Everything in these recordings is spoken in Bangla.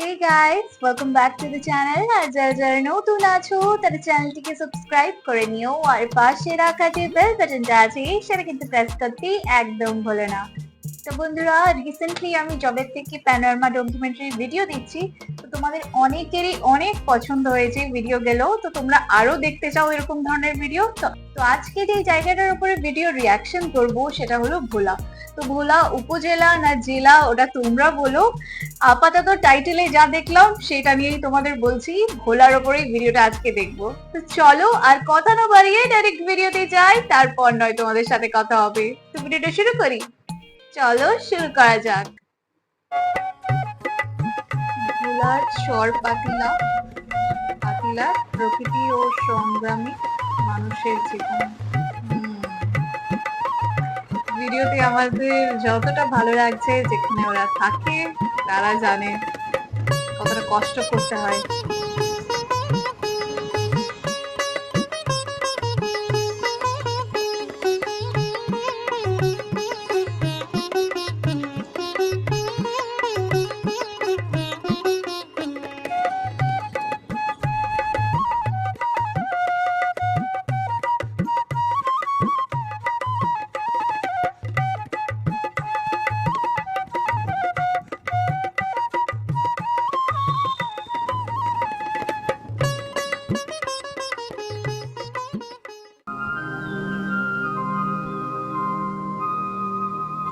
Hey guys welcome back to the channel আর যারা যারা নতুন আছো তারা চ্যানেলটিকে সাবস্ক্রাইব করে নিও আর পাশে রাখা যে বেল বাটনটা আছে সেটা কিন্তু প্রেস করতে একদম ভুলো না তো বন্ধুরা রিসেন্টলি আমি জবের থেকে প্যানোরামা ডকুমেন্টারি ভিডিও দিচ্ছি তোমাদের অনেকেরই অনেক পছন্দ হয়েছে ভিডিও গেল তো তোমরা আরও দেখতে চাও এরকম ধরনের ভিডিও তো আজকে যে জায়গাটার উপরে ভিডিও রিয়াকশন করব, সেটা হলো ভোলা। তো ভোলা উপজেলা না জেলা, ওটা তোমরা বলো। আপাতত টাইটেলে যা দেখলাম, সেটা নিয়েই তোমাদের বলছি, ভোলার ওপরেই ভিডিওটা আজকে দেখব। তো চলো আর কথা না বাড়িয়ে ডাইরেক্ট ভিডিওতে যাই, তারপর নয় তোমাদের সাথে কথা হবে। তো ভিডিওটা শুরু করি। চলো শুরু করা যাক। ভোলার সর পাতিলা পাতিলা প্রকৃতি ও সংগ্রামী মানুষের জীবন। ভিডিওটি আমাদের যতটা ভালো লাগছে, যেখানে ওরা থাকে, তারা জানে কতটা কষ্ট করতে হয়।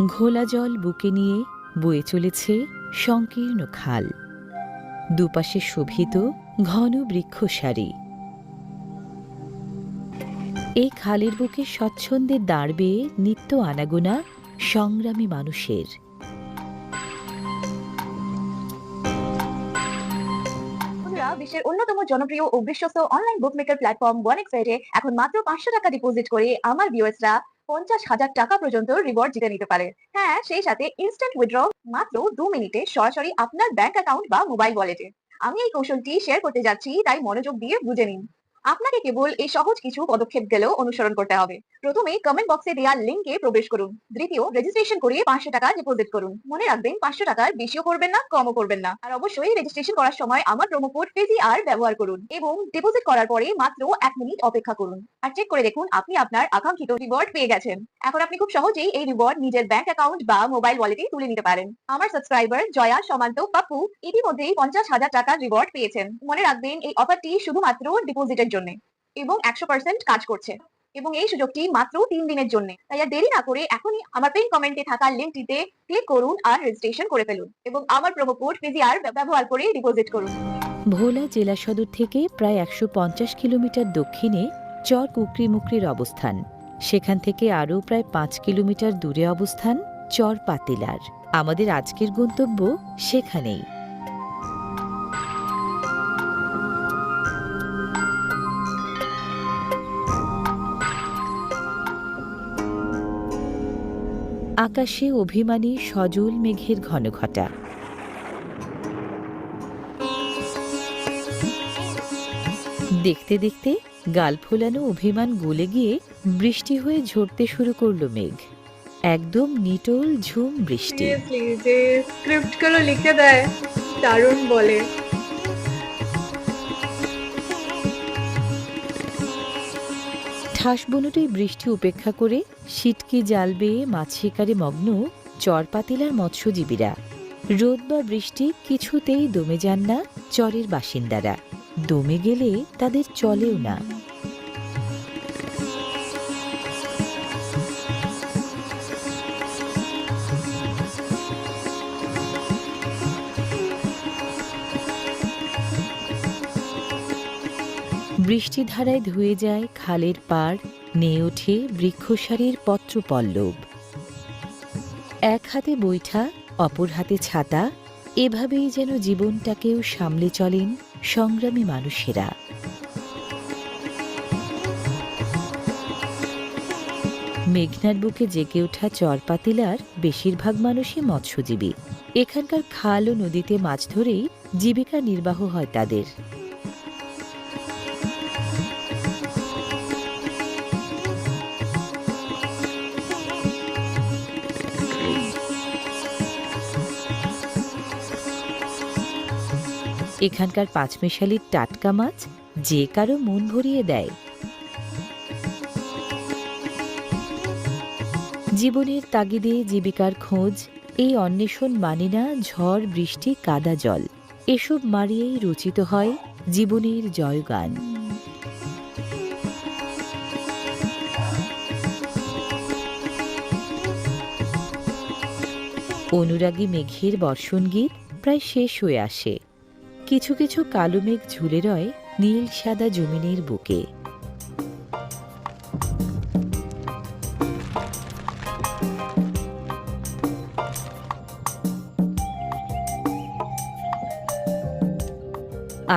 ঘোলা জল বুকে নিয়ে বয়ে চলেছে সংকীর্ণ খাল। দুপাশে শোভিত ঘন বৃক্ষ সারি এই খালের বুকে স্বচ্ছন্দের দাঁড় বেয়ে নিত্য আনাগোনা সংগ্রামী মানুষের। বিশ্বের অন্যতম জনপ্রিয় ও বিশ্বস্ত অনলাইন বুক মেকার প্ল্যাটফর্ম ওয়ানেক্স সাইটে এখন মাত্র পাঁচশো টাকা ডিপোজিট করে আমার ভিউয়ার্সরা পঞ্চাশ হাজার টাকা পর্যন্ত রিওয়ার্ড জিতে নিতে পারে। হ্যাঁ সেই সাথে ইনস্ট্যান্ট উইথড্র মাত্র দু মিনিটে সরাসরি আপনার ব্যাংক অ্যাকাউন্ট বা মোবাইল ওয়ালেটে আমি এই কৌশলটি শেয়ার করতে যাচ্ছি, তাই মনোযোগ দিয়ে বুঝে নিন। আপনাকে কেবল এই সহজ কিছু পদক্ষেপ গেলেও অনুসরণ করতে হবে। প্রথমে কমেন্ট বক্সে দেওয়া লিঙ্কে প্রবেশ করুন। দ্বিতীয় রেজিস্ট্রেশন করে পাঁচশো টাকা ডিপোজিট করুন। মনে রাখবেন, পাঁচশো টাকার বেশিও করবেন না, কমও করবেন না। আর অবশ্যই রেজিস্ট্রেশন করার সময় আমার প্রোমো কোড আর ব্যবহার করুন এবং ডিপোজিট করার পরে মাত্র এক মিনিট অপেক্ষা করুন। আর চেক করে দেখুন, আপনি আপনার আকাঙ্ক্ষিত রিওয়ার্ড পেয়ে গেছেন। এখন আপনি খুব সহজেই এই রিওয়ার্ড নিজের ব্যাংক অ্যাকাউন্ট বা মোবাইল ওয়ালেটে তুলে নিতে পারেন। আমার সাবস্ক্রাইবার জয়া, সমান্ত, পাপ্পু ইতিমধ্যেই পঞ্চাশ হাজার টাকার রিওয়ার্ড পেয়েছেন। মনে রাখবেন, এই অফারটি শুধুমাত্র ডিপোজিটের জন্য। এবং একশো পার্সেন্ট কাজ করছে। এবং এই সুযোগটি মাত্র তিন দিনের জন্য। তাই আর দেরি না করে এখনই আমার পিন কমেন্টে থাকা লিঙ্কটিতে ক্লিক করুন আর রেজিস্ট্রেশন করে ফেলুন এবং আমার প্রোমো কোড পিজিআর ব্যবহার করে ডিপোজিট করুন। ভোলা জেলা সদর থেকে প্রায় একশো পঞ্চাশ কিলোমিটার দক্ষিণে চর কুকরিমুকরির অবস্থান। সেখান থেকে আরও প্রায় পাঁচ কিলোমিটার দূরে অবস্থান চর পাতিলার। আমাদের আজকের গন্তব্য সেখানেই। আকাশে অভিমানী সজল মেঘের ঘনঘটা। দেখতে দেখতে গাল ফোলানো অভিমান গলে গিয়ে বৃষ্টি হয়ে ঝরতে শুরু করল মেঘ। একদম নিটোল ঝুম বৃষ্টি। যে স্ক্রিপ্টগুলো লিখে দেয়, দারুণ বলে। ঠাস বনুটেই বৃষ্টি উপেক্ষা করে সিটকি জাল বেয়ে মাছ শিকারে মগ্ন চরপাতিলার মৎস্যজীবীরা। রোদ বা বৃষ্টি কিছুতেই দমে যান না চরের বাসিন্দারা। দমে গেলে তাদের চলেও না। বৃষ্টিধারায় ধুয়ে যায় খালের পাড়, নেয়ে ওঠে বৃক্ষসারির পত্রপল্লব। এক হাতে বৈঠা, অপর হাতে ছাতা, এভাবেই যেন জীবনটাকেও সামলে চলেন সংগ্রামী মানুষেরা। মেঘনার বুকে জেগে ওঠা চরপাতিলার বেশিরভাগ মানুষই মৎস্যজীবী। এখানকার খাল ও নদীতে মাছ ধরেই জীবিকা নির্বাহ হয় তাদের। এখানকার পাঁচমেশালির টাটকা মাছ যে কারও মন ভরিয়ে দেয়। জীবনের তাগিদে জীবিকার খোঁজ, এই অন্বেষণ মানে না ঝড়, বৃষ্টি, কাদা, জল। এসব মারিয়েই রচিত হয় জীবনের জয়গান। অনুরাগী মেঘের বর্ষণ গীত প্রায় শেষ হয়ে আসে। কিছু কিছু কালো মেঘ ঝুলে রয় নীল সাদা জমিনের বুকে।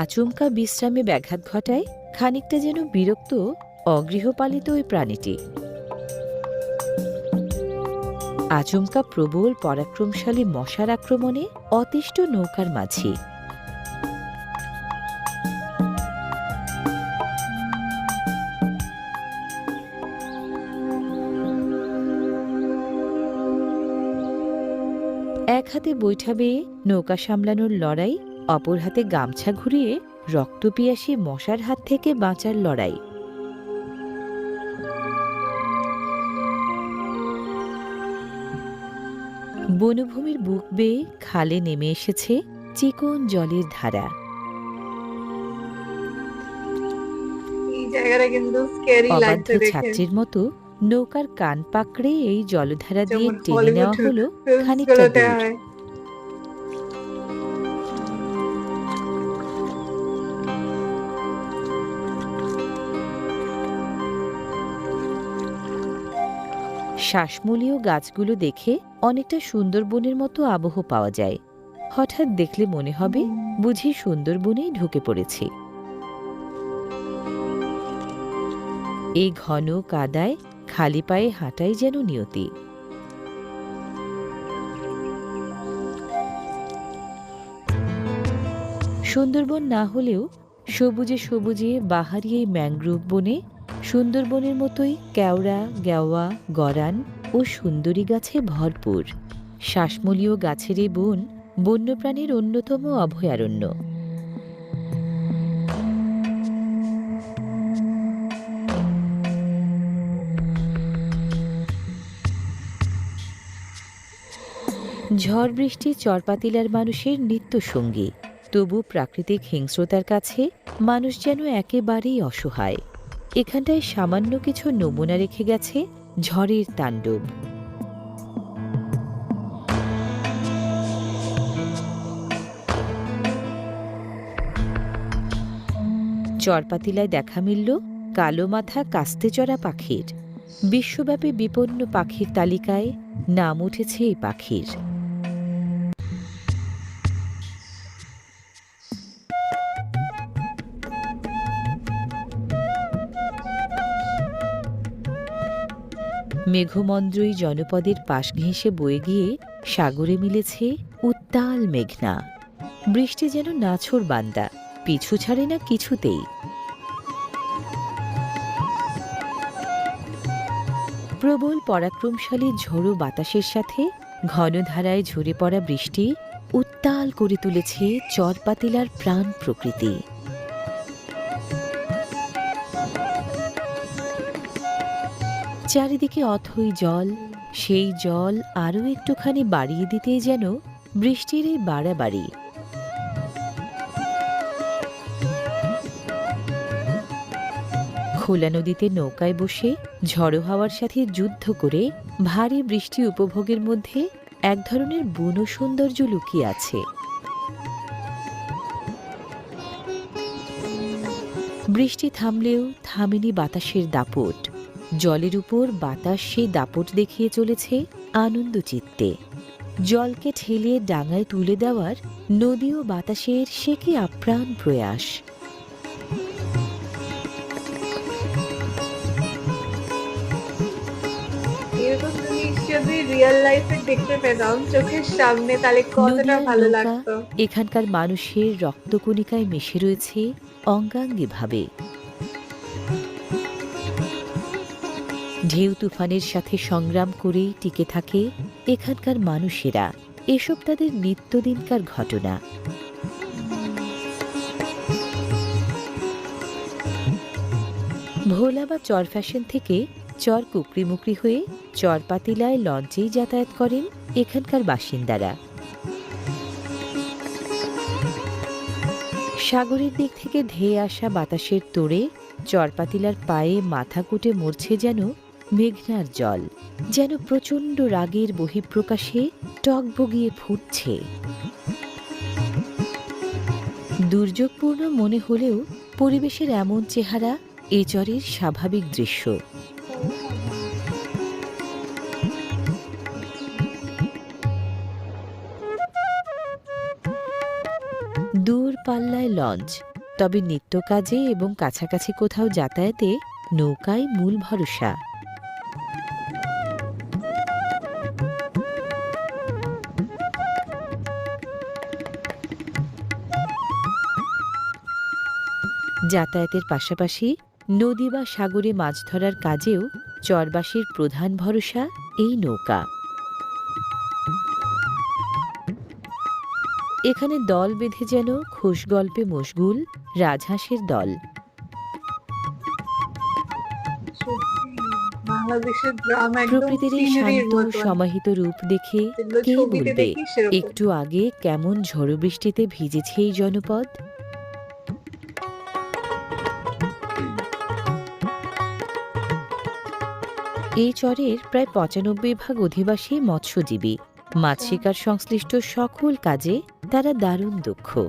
আচমকা বিশ্রামে ব্যাঘাত ঘটায় খানিকটা যেন বিরক্ত, অগৃহপালিত ওই প্রাণীটি। আচমকা প্রবল, পরাক্রমশালী মশার আক্রমণে অতিষ্ঠ নৌকার মাঝি। হাতে বৈঠা বেয়ে নৌকা সামলানোর লড়াই অপর হাতে গামছা ঘুরিয়ে রক্তপিয়াসী মশার হাত থেকে বাঁচার লড়াই। বনভূমির বুক বেয়ে খালে নেমে এসেছে চিকন জলের ধারা। ছাত্রীর মতো নৌকার কান পাকড়ে এই জলধারা দিয়ে টেনে নেওয়া হলো খানিকটা শ্বাসমূলীয় গাছগুলো দেখে অনেকটা সুন্দরবনের মতো আবহ পাওয়া যায়। হঠাৎ দেখলে মনে হবে বুঝি সুন্দরবনেই ঢুকে পড়েছি। এই ঘন কাদায় খালি পায়ে হাঁটাই যেন নিয়তি। সুন্দরবন না হলেও সবুজে সবুজে বাহারি এই ম্যাংগ্রোভ বনে সুন্দরবনের মতোই কেওড়া গেওয়া গরান ও সুন্দরী গাছে ভরপুর। শ্বাসমূলীয় গাছের এই বন বন্যপ্রাণীর অন্যতম অভয়ারণ্য। ঝড় বৃষ্টি, চরপাতিলার মানুষের নিত্য সঙ্গী। তবু প্রাকৃতিক হিংস্রতার কাছে মানুষ যেন একেবারেই অসহায়। এখানটায় সামান্য কিছু নমুনা রেখে গেছে ঝড়ের তাণ্ডব। চরপাতিলায় দেখা মিলল কালো মাথা কাস্তে চড়া পাখির। বিশ্বব্যাপী বিপন্ন পাখির তালিকায় নাম উঠেছে এই পাখির। মেঘমন্দ্রই জনপদের পাশ ঘেঁষে বয়ে গিয়ে সাগরে মিলেছে উত্তাল মেঘনা। বৃষ্টি যেন নাছোড় বান্দা, পিছু ছাড়ে না কিছুতেই। প্রবল পরাক্রমশালী ঝোড়ো বাতাসের সাথে ঘন ধারায় ঝরে পড়া বৃষ্টি উত্তাল করে তুলেছে চরপাতিলার প্রাণ প্রকৃতি। চারিদিকে অথই জল, সেই জল আরও একটুখানি বাড়িয়ে দিতেই যেন বৃষ্টির এই বাড়াবাড়ি। খোলা নদীতে নৌকায় বসে ঝড়ো হাওয়ার সাথে যুদ্ধ করে ভারী বৃষ্টি উপভোগের মধ্যে এক ধরনের বন সৌন্দর্য লুকিয়ে আছে। বৃষ্টি থামলেও থামেনি বাতাসের দাপট। জলের উপর বাতাস সেই দাপট দেখিয়ে চলেছে আনন্দ চিত্তে জলকে ঠেলে ডাঙায় তুলে দেওয়ার নদী ও বাতাসের সে কি আপ্রাণ প্রয়াস? এরকম জিনিস যদি রিয়েল লাইফে দেখতে পেতাম চোখের সামনে তাহলে কতটা ভালো লাগতো। এখানকার মানুষের রক্তকণিকায় মিশে রয়েছে অঙ্গাঙ্গিভাবে। ঢেউ তুফানের সাথে সংগ্রাম করেই টিকে থাকে এখানকার মানুষেরা। এসব তাদের নিত্যদিনকার ঘটনা। ভোলা বা চর ফ্যাশন থেকে চর কুকরিমুকরি হয়ে চরপাতিলায় লঞ্চেই যাতায়াত করেন এখানকার বাসিন্দারা। সাগরের দিক থেকে ধেয়ে আসা বাতাসের তোড়ে চরপাতিলার পায়ে মাথা কুটে মরছে যেন মেঘনার জল যেন প্রচণ্ড রাগের বহিঃপ্রকাশে টক বগিয়ে ফুটছে। দুর্যোগপূর্ণ মনে হলেও পরিবেশের এমন চেহারা এ চরের স্বাভাবিক দৃশ্য। দূর পাল্লায় লঞ্চ, তবে নিত্য কাজে এবং কাছাকাছি কোথাও যাতায়াতে নৌকায় মূল ভরসা। যাতায়াতের পাশাপাশি নদী বা সাগরে মাছ ধরার কাজেও চরবাসীর প্রধান ভরসা এই নৌকা। এখানে দল বেঁধে যেন খোশ গল্পে মশগুল রাজহাঁসের দল। প্রকৃতির এই শান্ত সমাহিত রূপ দেখে কে বলবে? একটু আগে কেমন ঝড়ো বৃষ্টিতে ভিজেছে এই জনপদ? এই চরের প্রায় পঁচানব্বই ভাগ অধিবাসী মৎস্যজীবী। মাছ শিকার সংশ্লিষ্ট সকল কাজে তারা দারুণ দক্ষ।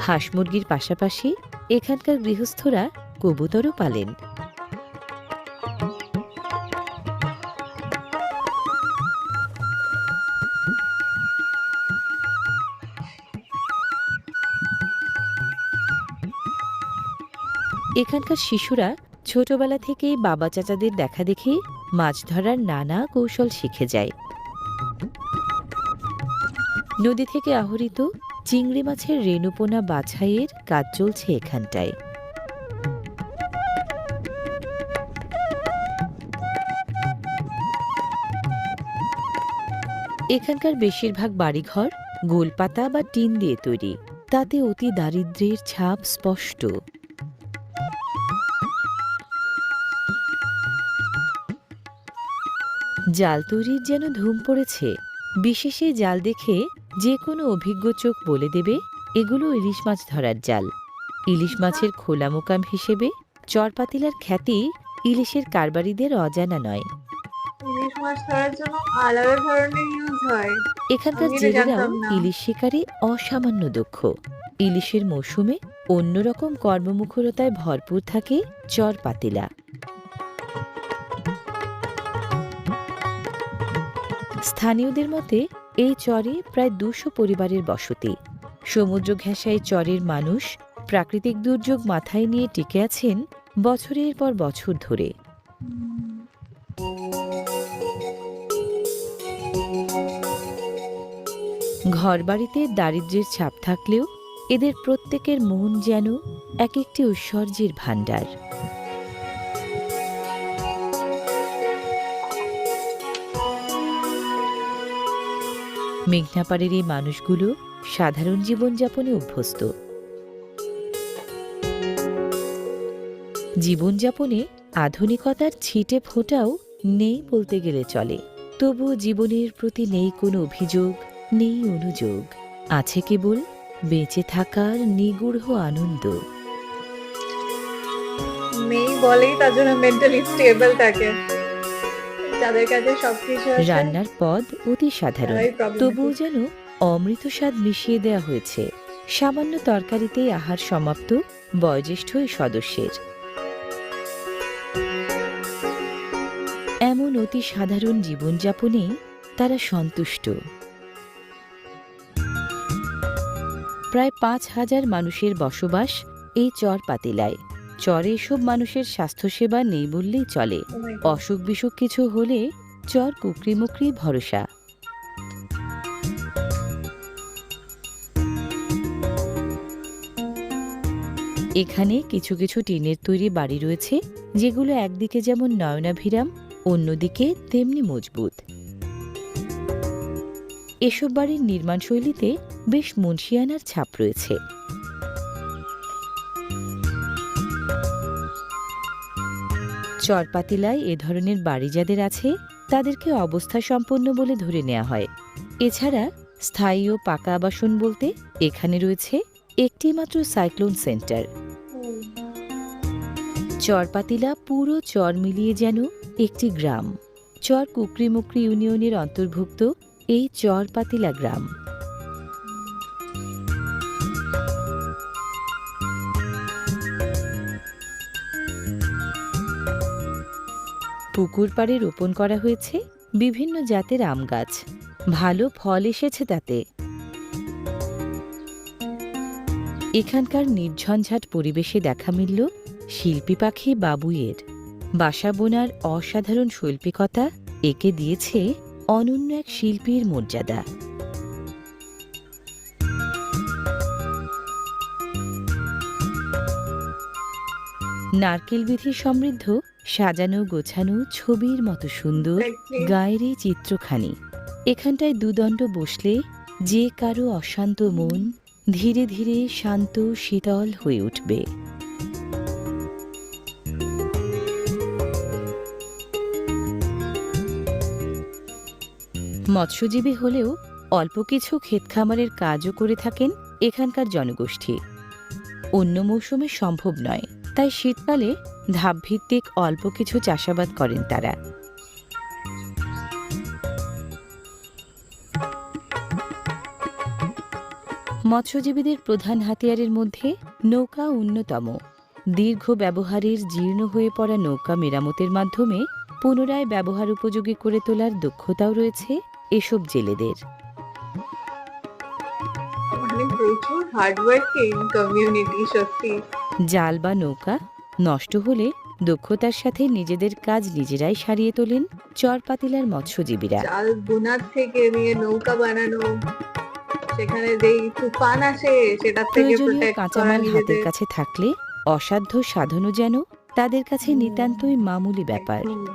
হাঁস মুরগির পাশাপাশি এখানকার গৃহস্থরা কবুতরও পালেন। এখানকার শিশুরা ছোটবেলা থেকেই বাবা চাচাদের দেখা দেখে মাছ ধরার নানা কৌশল শিখে যায়। নদী থেকে আহরিত চিংড়ি মাছের রেণুপোনা বাছাইয়ের কাজ চলছে এখানটায়। এখানকার বেশিরভাগ বাড়িঘর গোলপাতা বা টিন দিয়ে তৈরি। তাতে অতি দারিদ্র্যের ছাপ স্পষ্ট। জাল তৈরির যেন ধুম পড়েছে বিশেষে জাল দেখে যে কোনো অভিজ্ঞ চোখ বলে দেবে এগুলো ইলিশ মাছ ধরার জাল। ইলিশ মাছের খোলা মোকাম হিসেবে চরপাতিলার খ্যাতি ইলিশের কারবারিদের অজানা নয়। ইলিশ মাছ ধরার জন্য আলাদা ধরনের ইউজ হয়। এখানকার আমি এটা জেলেরাও জানতাম না। ইলিশ শিকারে অসামান্য দক্ষ ইলিশের মৌসুমে অন্যরকম কর্মমুখরতায় ভরপুর থাকে চর স্থানীয়দের মতে, এই চরে প্রায় দুশো পরিবারের বসতি। সমুদ্র ঘেঁষায় চরের মানুষ প্রাকৃতিক দুর্যোগ মাথায় নিয়ে টিকে আছেন বছরের পর বছর ধরে। ঘরবাড়িতে দারিদ্র্যের ছাপ থাকলেও এদের প্রত্যেকের মন যেন এক একটি ঐশ্বর্যের ভাণ্ডার। মেঘনাপাড়ের এই মানুষগুলো সাধারণ জীবনযাপনে অভ্যস্ত। জীবনযাপনে আধুনিকতার ছিটে ফোটাও নেই বলতে গেলে চলে। তবুও জীবনের প্রতি নেই কোনো অভিযোগ, নেই অনুযোগ। আছে কেবল বেঁচে থাকার নিগূঢ় আনন্দ। মেয়ে বলেই তার জন্য মেন্টালি স্টেবল থাকে। যাদের কাছে সবকিছু আছে। রান্নার পদ অতি সাধারণ। তারাই problem তবুও যেন অমৃত স্বাদ মিশিয়ে দেয়া হয়েছে। সামান্য তরকারিতেই আহার সমাপ্ত বয়োজ্যেষ্ঠ এই সদস্যের। এমন অতি সাধারণ জীবনযাপনে তারা সন্তুষ্ট। প্রায় পাঁচ হাজার মানুষের বসবাস এই চর পাতিলায় চরে এসব মানুষের স্বাস্থ্যসেবা নেই বললেই চলে। Oh. অসুখ বিসুখ কিছু হলে চর কুকরিমুকরি ভরসা। এখানে কিছু কিছু টিনের তৈরি বাড়ি রয়েছে যেগুলো একদিকে যেমন নয়নাভিরাম অন্যদিকে তেমনি মজবুত। এসব বাড়ির নির্মাণশৈলীতে বেশ মুন্সিয়ানার ছাপ রয়েছে। চরপাতিলায় এ ধরনের বাড়ি যাদের আছে, তাদেরকে অবস্থা সম্পন্ন বলে ধরে নেওয়া হয়। এছাড়া স্থায়ী ও পাকা আবাসন বলতে এখানে রয়েছে একটি মাত্র সাইক্লোন সেন্টার। চরপাতিলা পুরো চর মিলিয়ে যেন একটি গ্রাম। চর কুকরিমুকরি ইউনিয়নের অন্তর্ভুক্ত এই চরপাতিলা গ্রাম। পুকুর পাড়ে রোপণ করা হয়েছে বিভিন্ন জাতের আম গাছ। ভালো ফল এসেছে তাতে। এখানকার নির্ঝঞ্ঝাট পরিবেশে দেখা মিলল শিল্পী পাখি বাবুয়ের বাসা বোনার অসাধারণ শৈল্পিকতা একে দিয়েছে অনন্য এক শিল্পীর মর্যাদা। নারকেল বিধি সমৃদ্ধ, সাজানো গোছানো ছবির মতো সুন্দর Exactly. গায়ের চিত্রখানি। এখানটায় দুদণ্ড বসলে যে কারও অশান্ত মন ধীরে ধীরে শান্ত, শীতল হয়ে উঠবে। মৎস্যজীবী হলেও অল্প কিছু ক্ষেত খামারের কাজও করে থাকেন এখানকার জনগোষ্ঠী। অন্য মৌসুমে সম্ভব নয়। তাই শীতকালে ধাপভিত্তিক অল্প কিছু চাষাবাদ করেন তারা। মৎস্যজীবীদের প্রধান হাতিয়ারের মধ্যে নৌকা অন্যতম। দীর্ঘ ব্যবহারের জীর্ণ হয়ে পড়া নৌকা মেরামতের মাধ্যমে পুনরায় ব্যবহার উপযোগী করে তোলার দক্ষতাও রয়েছে এসব জেলেদের। প্রচুর হার্ডওয়ার্কিং কমিউনিটি সত্যি। জাল বা নৌকা নষ্ট হলে দক্ষতার সাথে নিজেদের কাজ নিজেরাই সারিয়ে তোলেন চরপাতিলার মৎস্যজীবীরা। চাল বোনার থেকে নিয়ে নৌকা বানানো সেখানে যেই তুফান আসে সেটার থেকে প্রোটেক্ট করা কাঁচামাল হাতের নিজেদের। কাছে থাকলে অসাধ্য সাধনও যেন তাদের কাছে নিতান্তই মামুলি ব্যাপার। হুম।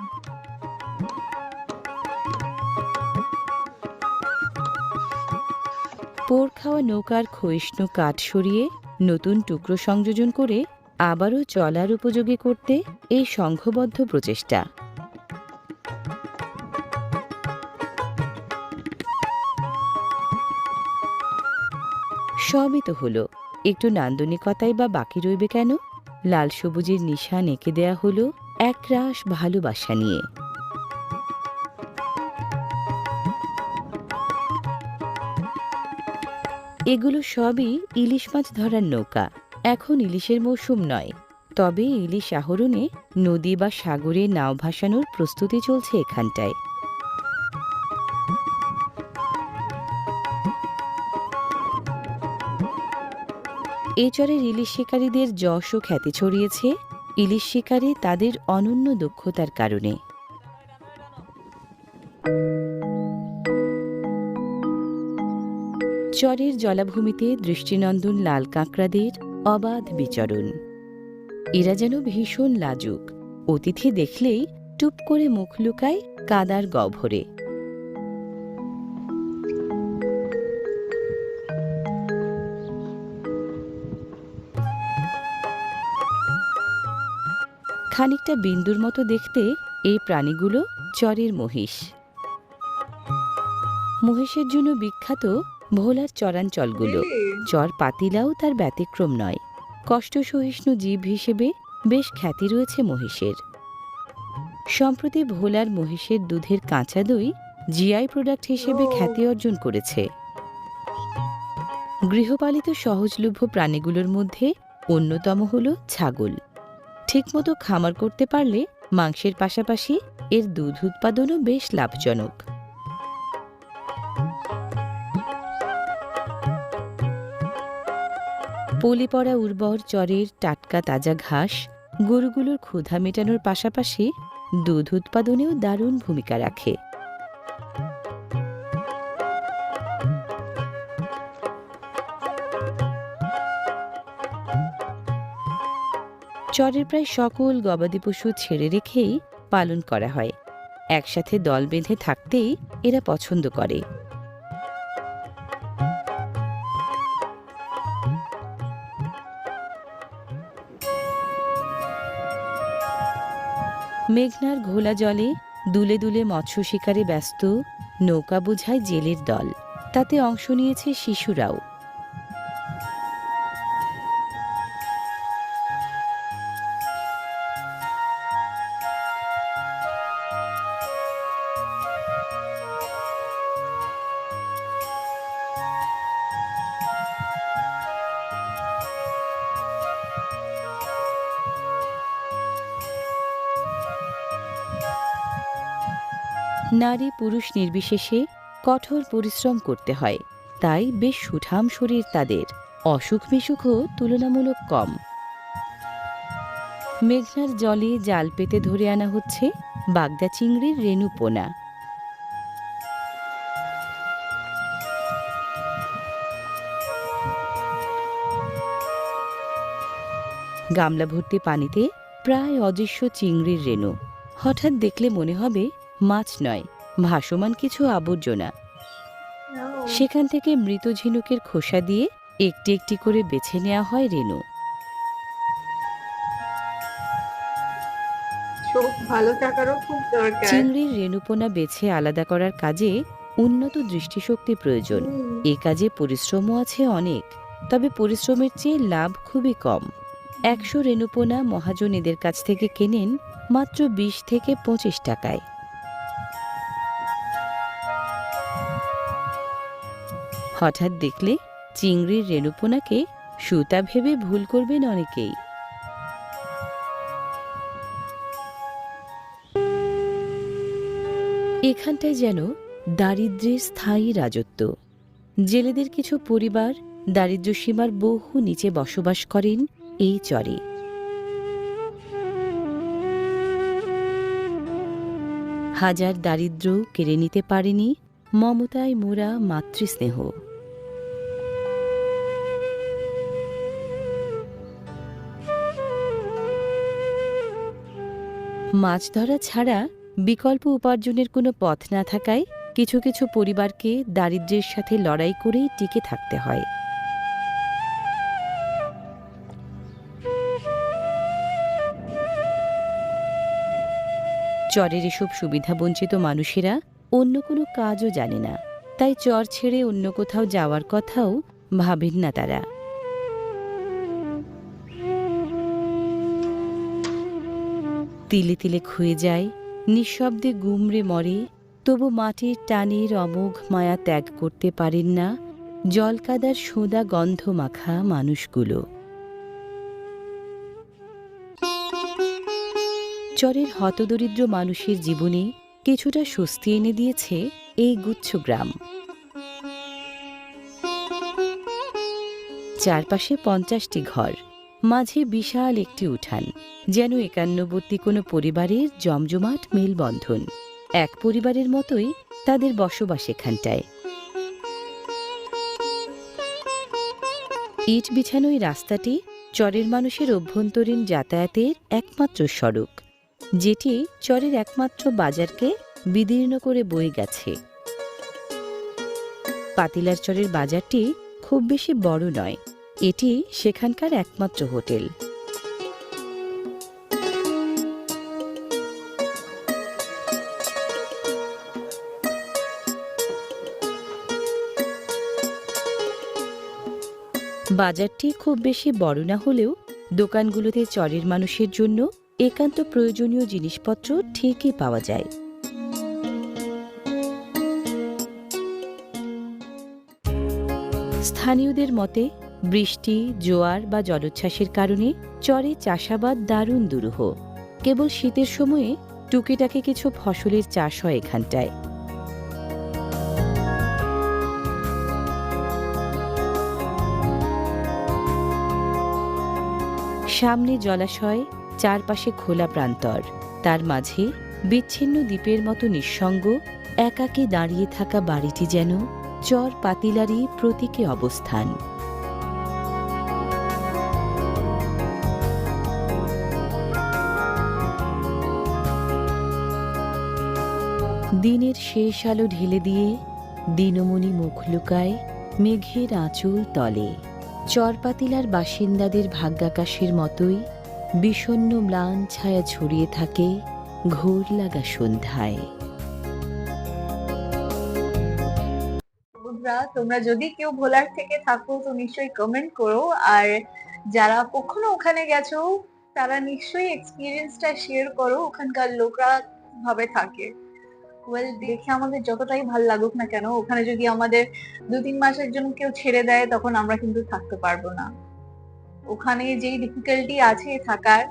পোড় খাওয়া নৌকার ক্ষয়িষ্ণু কাঠ সরিয়ে নতুন টুকরো সংযোজন করে আবারও চলার উপযোগী করতে এই সংঘবদ্ধ প্রচেষ্টা। সবই তো হলো। একটু নান্দনিকতাই বা বাকি রইবে কেন? লাল সবুজের নিশান এঁকে দেয়া হলো এক রাস ভালোবাসা নিয়ে। এগুলো সবই ইলিশ মাছ ধরার নৌকা। এখন ইলিশের মৌসুম নয়। তবে ইলিশ আহরণে নদী বা সাগরে নাও ভাসানোর প্রস্তুতি চলছে এখানটায়। এই চরের ইলিশ শিকারীদের যশ ও খ্যাতি ছড়িয়েছে। ইলিশ শিকারে তাদের অনন্য দক্ষতার কারণে। চরের জলাভূমিতে দৃষ্টিনন্দন লাল কাঁকড়াদের অবাধ বিচরণ। এরা যেন ভীষণ লাজুক। অতিথি দেখলেই টুপ করে মুখ লুকায় কাদার গহ্বরে। খানিকটা বিন্দুর মতো দেখতে এই প্রাণীগুলো চরের মহিষ। মহিষের জন্য বিখ্যাত ভোলার চরাঞ্চলগুলো। চর পাতিলাও তার ব্যতিক্রম নয়। কষ্ট সহিষ্ণু জীব হিসেবে বেশ খ্যাতি রয়েছে মহিষের। সম্প্রতি ভোলার মহিষের দুধের কাঁচা দই জিআই প্রোডাক্ট হিসেবে খ্যাতি অর্জন করেছে। গৃহপালিত সহজলভ্য প্রাণীগুলোর মধ্যে অন্যতম হল ছাগল। ঠিকমতো খামার করতে পারলে মাংসের পাশাপাশি এর দুধ উৎপাদনও বেশ লাভজনক। পলি পড়া উর্বর চরের টাটকা তাজা ঘাস, গরুগুলোর ক্ষুধা মেটানোর পাশাপাশি দুধ উৎপাদনেও দারুণ ভূমিকা রাখে। চরের প্রায় সকল গবাদি পশু ছেড়ে রেখেই পালন করা হয়। একসাথে দল বেঁধে থাকতেই এরা পছন্দ করে। মেঘনার ঘোলা জলে দুলে দুলে মৎস্য শিকারে ব্যস্ত, নৌকা বোঝায় জেলের দল। তাতে অংশ নিয়েছে শিশুরাও। নারী পুরুষ নির্বিশেষে কঠোর পরিশ্রম করতে হয়, তাই বেশ সুঠাম শরীর তাদের। অসুখ বিসুখও তুলনামূলক কম। মেঘনার জলে জাল পেতে ধরে আনা হচ্ছে বাগদা চিংড়ির রেণু পোনা। গামলা ভর্তি পানিতে প্রায় অদৃশ্য চিংড়ির রেণু। হঠাৎ দেখলে মনে হবে মাছ নয় ভাসমান কিছু আবর্জনা। সেখান থেকে মৃত ঝিনুকের খোসা দিয়ে একটি একটি করে বেছে নেওয়া হয় রেণু। চিংড়ির রেণুপোনা বেছে আলাদা করার কাজে উন্নত দৃষ্টিশক্তি প্রয়োজন। এ কাজে পরিশ্রমও আছে অনেক তবে পরিশ্রমের চেয়ে লাভ খুবই কম। একশো রেণুপোনা মহাজন এদের কাছ থেকে কেনেন মাত্র বিশ থেকে পঁচিশ টাকায়। হঠাৎ দেখলে চিংড়ির রেণুপোনাকে সুতা ভেবে ভুল করবেন অনেকেই। এখানটায় যেন দারিদ্র্যের স্থায়ী রাজত্ব। জেলেদের কিছু পরিবার দারিদ্র্য সীমার বহু নিচে বসবাস করেন এই চরে। হাজার দারিদ্র্য কেড়ে নিতে পারেনি মমতায় মোরা মাতৃস্নেহ। মাছ ধরা ছাড়া বিকল্প উপার্জনের কোনো পথ না থাকায় কিছু কিছু পরিবারকে দারিদ্র্যের সাথে লড়াই করেই টিকে থাকতে হয়। চরের এসব সুবিধাবঞ্চিত মানুষেরা অন্য কোনো কাজও জানে না, তাই চর ছেড়ে অন্য কোথাও যাওয়ার কথাও ভাবেন না তারা। তিলে তিলে ক্ষয়ে যায়, নিঃশব্দে গুমরে মরে, তবু মাটির টানের অমোঘ মায়া ত্যাগ করতে পারেন না জলকাদার সোদা গন্ধ মাখা মানুষগুলো। চরের হতদরিদ্র মানুষের জীবনে কিছুটা স্বস্তি এনে দিয়েছে এই গুচ্ছগ্রাম চারপাশে পঞ্চাশটি ঘর। মাঝে বিশাল একটি উঠান, যেন একান্নবর্তী কোনো পরিবারের জমজমাট মেলবন্ধন। এক পরিবারের মতোই তাদের বসবাস এখানটায়। ইট বিছানো রাস্তাটি চরের মানুষের অভ্যন্তরীণ যাতায়াতের একমাত্র সড়ক, যেটি চরের একমাত্র বাজারকে বিদীর্ণ করে বয়ে গেছে। পাতিলার চরের বাজারটি খুব বেশি বড় নয় এটি সেখানকার একমাত্র হোটেল। বাজারটি খুব বেশি বড় না হলেও দোকানগুলোতে চরের মানুষের জন্য একান্ত প্রয়োজনীয় জিনিসপত্র ঠিকই পাওয়া যায়। স্থানীয়দের মতে বৃষ্টি, জোয়ার বা জলোচ্ছ্বাসের কারণে চরে চাষাবাদ দারুণ দুরূহ। কেবল শীতের সময়ে টুকিটাকি কিছু ফসলের চাষ হয় এখানটায়। সামনে জলাশয়, চারপাশে খোলা প্রান্তর। তার মাঝে বিচ্ছিন্ন দ্বীপের মতো নিঃসঙ্গ, একাকে দাঁড়িয়ে থাকা বাড়িটি যেন চর পাতিলারই প্রতীকে অবস্থান। দিনের শেষ আলো ঢেলে দিয়ে দিনমণি মুখ লুকায় মেঘের আঁচল তলে। চরপাতিলার বাসিন্দাদের ভাগ্যাকাশের মতোই বিষণ্ণ ম্লান ছায়া ছড়িয়ে থাকে ঘোর লাগা সন্ধ্যায়। তোমরা যদি কেউ ভোলার থেকে থাকো, তো নিশ্চয়ই কমেন্ট করো। আর যারা কখনো ওখানে গেছো, তারা নিশ্চয়ই এক্সপিরিয়েন্সটা শেয়ার করো। ওখানকার লোকরা ভাবে থাকে। ওয়েল দেখে আমাদের যতটাই ভালো লাগুক না কেন, ওখানে যদি আমাদের দু তিন মাসের জন্য কেউ ছেড়ে দেয়, তখন আমরা কিন্তু থাকতে পারব না। ওখানে যেই ডিফিকাল্টি আছে থাকার,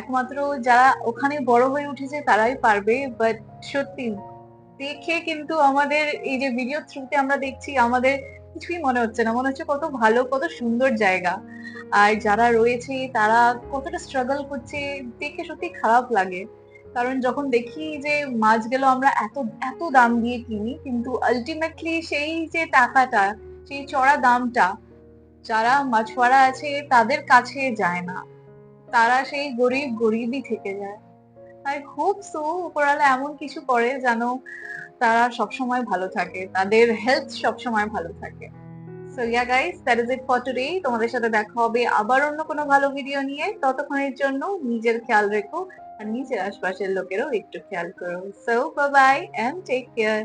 একমাত্র যারা ওখানে বড় হয়ে উঠেছে তারাই পারবে বাট সত্যি দেখে কিন্তু আমাদের এই যে ভিডিও থ্রুতে আমরা দেখছি, আমাদের কিছুই মনে হচ্ছে না। মনে হচ্ছে কত ভালো, কত সুন্দর জায়গা। আর যারা রয়েছে, তারা কতটা স্ট্রাগল করছে, দেখে সত্যি খারাপ লাগে। কারণ যখন দেখি যে মাছ মাছগুলো আমরা এত এত দাম দিয়ে কিনি, কিন্তু আলটিমেটলি সেই যে টাকাটা, সেই চড়া দামটা যারা মাছওয়ারা আছে তাদের কাছে যায় না। তারা সেই গরিব গরিবই থেকে যায়। আই হোপ সো উপরালা এমন কিছু করে যেন তারা সবসময় ভালো থাকে। তাদের হেলথ সবসময় ভালো থাকে। So yeah guys that is it for today তোমাদের সাথে দেখা হবে আবার অন্য কোনো ভালো ভিডিও নিয়ে। ততক্ষণের জন্য নিজের খেয়াল রেখো। আর নিজের আশপাশের লোকেরও একটু খেয়াল করো so bye bye and take care